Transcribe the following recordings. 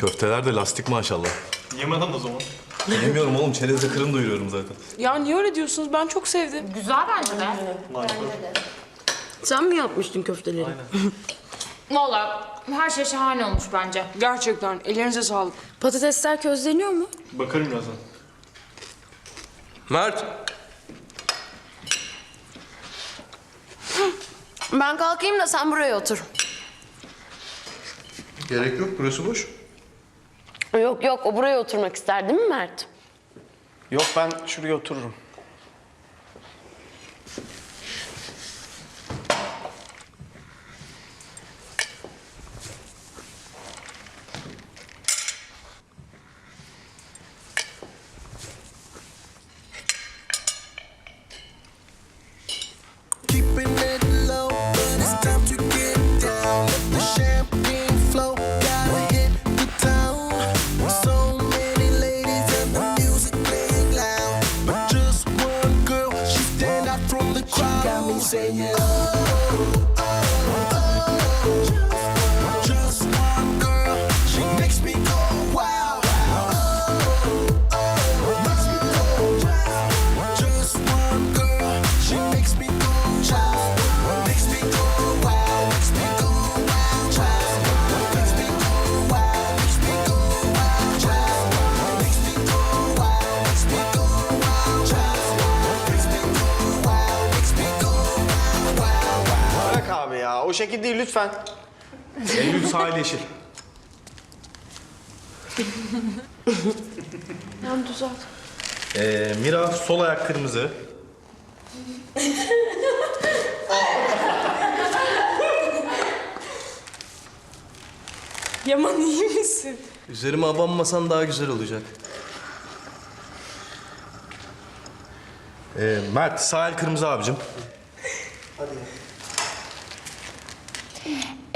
Köfteler de lastik maşallah. Yemeden o zaman. Yemiyorum oğlum çerezle kırım doyuruyorum zaten. Ya niye öyle diyorsunuz? Ben çok sevdim. Güzel bence de. Sen mi yapmıştın köfteleri? Valla her şey şahane olmuş bence. Gerçekten ellerinize sağlık. Patatesler közleniyor mu? Bakarım birazdan. Mert. Ben kalkayım da sen buraya otur. Gerek yok burası boş. Yok yok o buraya oturmak ister mi Mert? Yok ben şuraya otururum. say yeah. Şekil değil lütfen. Eylül sahil yeşil. Tamam düzelt. Ee, Mira sol ayak kırmızı. Yaman iyi misin? Üzerime abanmasan daha güzel olacak. Ee, Mert sahil kırmızı abicim.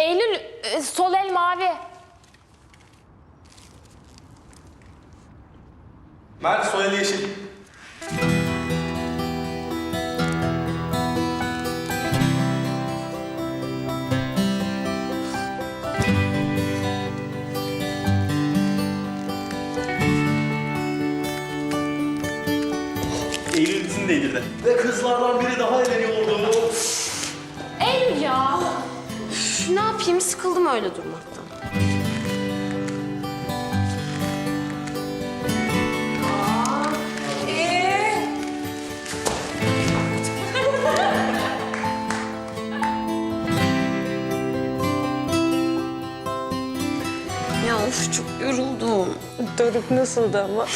Eylül e, sol el mavi. Mert sol el yeşil. Eylül dizini değdirdi. Ve kızlardan biri daha eğleniyordu. Eylül ya. Ne yapayım sıkıldım öyle durmaktan. Ya çok yoruldum. Doruk nasıldı ama?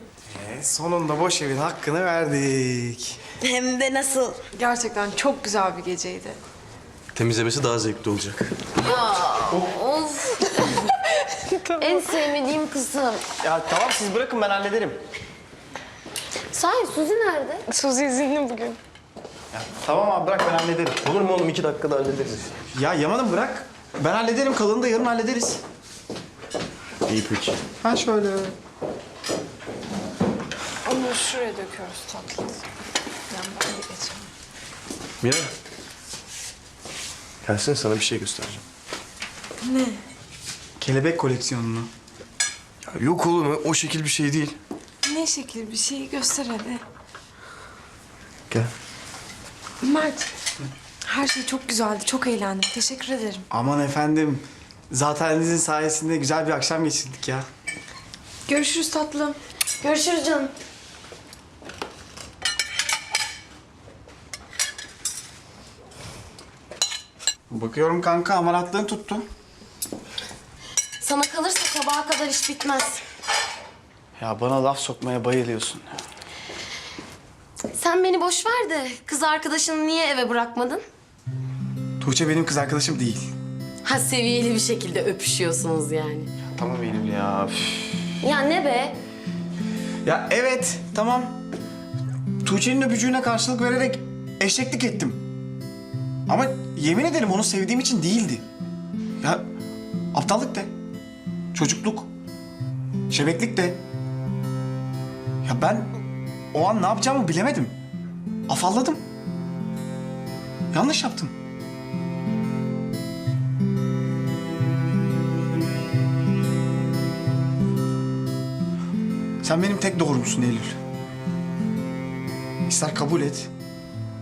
Sonunda boş evin hakkını verdik. Hem de nasıl? Gerçekten çok güzel bir geceydi. Temizlemesi daha zevkli olacak. Of. en sevmediğim kızım. Ya tamam siz bırakın ben hallederim. Sahi Suzi nerede? Suzi izinli bugün. Ya, tamam abi bırak ben hallederim. Olur mu oğlum iki dakikada hallederiz. Ya Yaman'ım bırak. Ben hallederim kalanını da yarın hallederiz. İyi peki. Ha şöyle. Onu şuraya döküyoruz tatlı. Ben ben de geçeyim. Mira. Gelsene sana bir şey göstereceğim. Kelebek koleksiyonunu. Ya yok oğlum o şekil bir şey değil. Ne şekil bir şey göster hadi. Gel. Mert, her şey çok güzeldi. Çok eğlendim. Teşekkür ederim. Aman efendim. Zaten sizin sayesinde güzel bir akşam geçirdik ya. Görüşürüz tatlım. Görüşürüz canım. Bakıyorum kanka amanatlığın tuttu. Sana kalırsa sabaha kadar iş bitmez. Ya bana laf sokmaya bayılıyorsun. Sen beni boş ver de kız arkadaşını niye eve bırakmadın? Tuğçe benim kız arkadaşım değil. Ha seviyeli bir şekilde öpüşüyorsunuz yani. Tamam Eylül ya. üf. Ya ne be? Ya evet tamam. Tuğçe'nin öpücüğüne karşılık vererek eşeklik ettim. Ama Yemin ederim onu sevdiğim için değildi. Ya aptallık de. Çocukluk. Şebeklik de. Ya ben o an ne yapacağımı bilemedim. Afalladım. Yanlış yaptım. Sen benim tek doğrumsun Eylül. İster kabul et,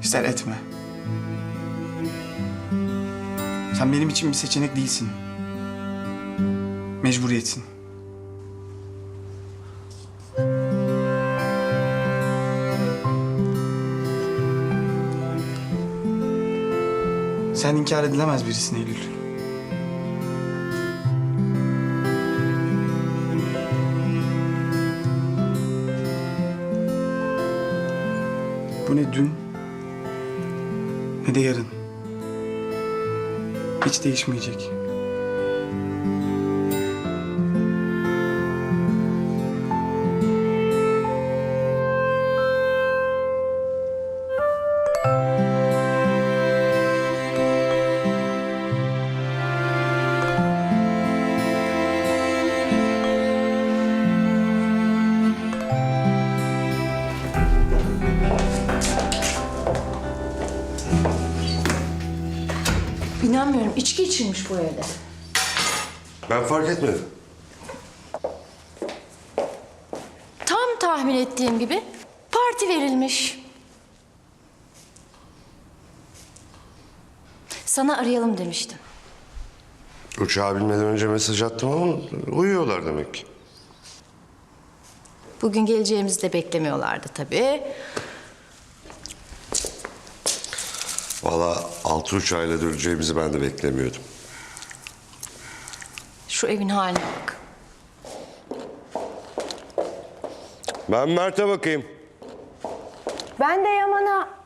ister etme. Sen benim için bir seçenek değilsin. Mecburiyetsin. Sen inkar edilemez birisin Eylül. Bu ne dün ne de yarın. Hiç değişmeyecek. İnanmıyorum. içki içilmiş bu evde. Ben fark etmedim. Tam tahmin ettiğim gibi parti verilmiş. Sana arayalım demiştim. Uçağa binmeden önce mesaj attım ama uyuyorlar demek ki. Bugün geleceğimizi de beklemiyorlardı tabii. Valla altı uçağıyla döneceğimizi ben de beklemiyordum. Şu evin haline bak. Ben Mert'e bakayım. Ben de Yaman'a.